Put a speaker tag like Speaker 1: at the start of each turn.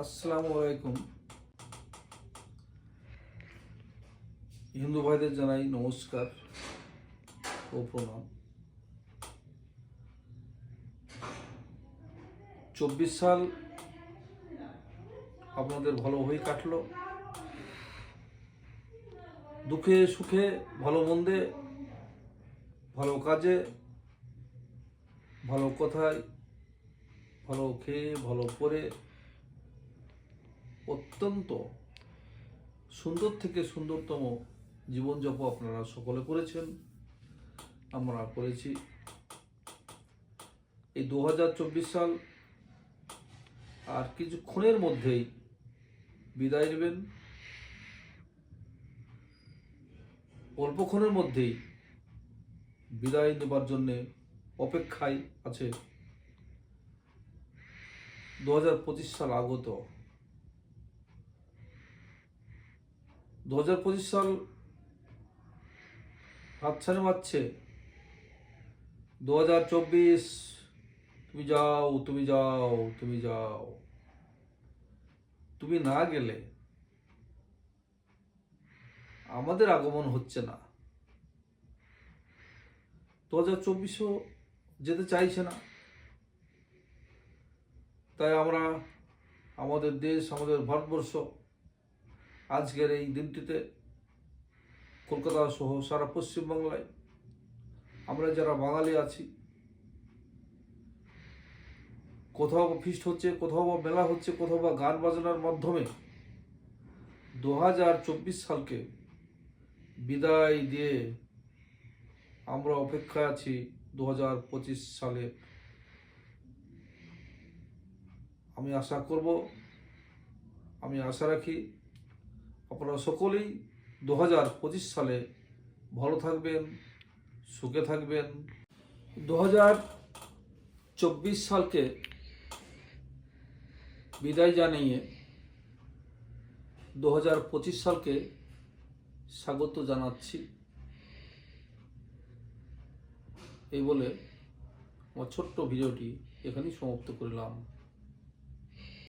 Speaker 1: আসসালামু আলাইকুম। হিন্দু ভাইদের জানাই নমস্কার ও প্রণাম। চব্বিশ সাল আপনাদের ভালোভাবেই কাটলো। দুঃখে সুখে, ভালো মন্দে, ভালো কাজে, ভালো কথায়, ভালো খেয়ে, ভালো পরে অত্যন্ত সুন্দর থেকে সুন্দরতম জীবনযাপন আপনারা সকলে করেছেন। আমরা করেছি এই দু হাজার চব্বিশ সাল। আর কিছুক্ষণের মধ্যেই বিদায় নেবেন। অল্পক্ষণের মধ্যেই বিদায় নেবার জন্যে অপেক্ষায় আছে দু হাজার পঁচিশ সাল আগত দু হাজার পঁচিশ সাল হাতছানি মারছে। দু হাজার চব্বিশ, তুমি যাও তুমি যাও তুমি যাও। তুমি না গেলে আমাদের আগমন হচ্ছে না। দু হাজার চব্বিশও যেতে চাইছে না। তাই আমরা, আমাদের দেশ, আমাদের ভারতবর্ষ আজকের এই দিনটিতে কলকাতা সহ সারা পশ্চিমবাংলায় আমরা যারা বাঙালি আছি, কোথাও বা ফিস্ট হচ্ছে, কোথাও বা মেলা হচ্ছে, কোথাও বা গান বাজনার মাধ্যমে দু হাজার চব্বিশ সালকে বিদায় দিয়ে আমরা অপেক্ষায় আছি দু হাজার পঁচিশ সালে। আমি আশা করব, আমি আশা রাখি আপনারা সকলেই দু হাজার পঁচিশ সালে ভালো থাকবেন, সুখে থাকবেন। দু হাজার চব্বিশ সালকে বিদায় জানিয়ে দু হাজার পঁচিশ সালকে স্বাগত জানাচ্ছি। এই বলে আমার ছোট্ট ভিডিওটি এখানেই সমাপ্ত করলাম।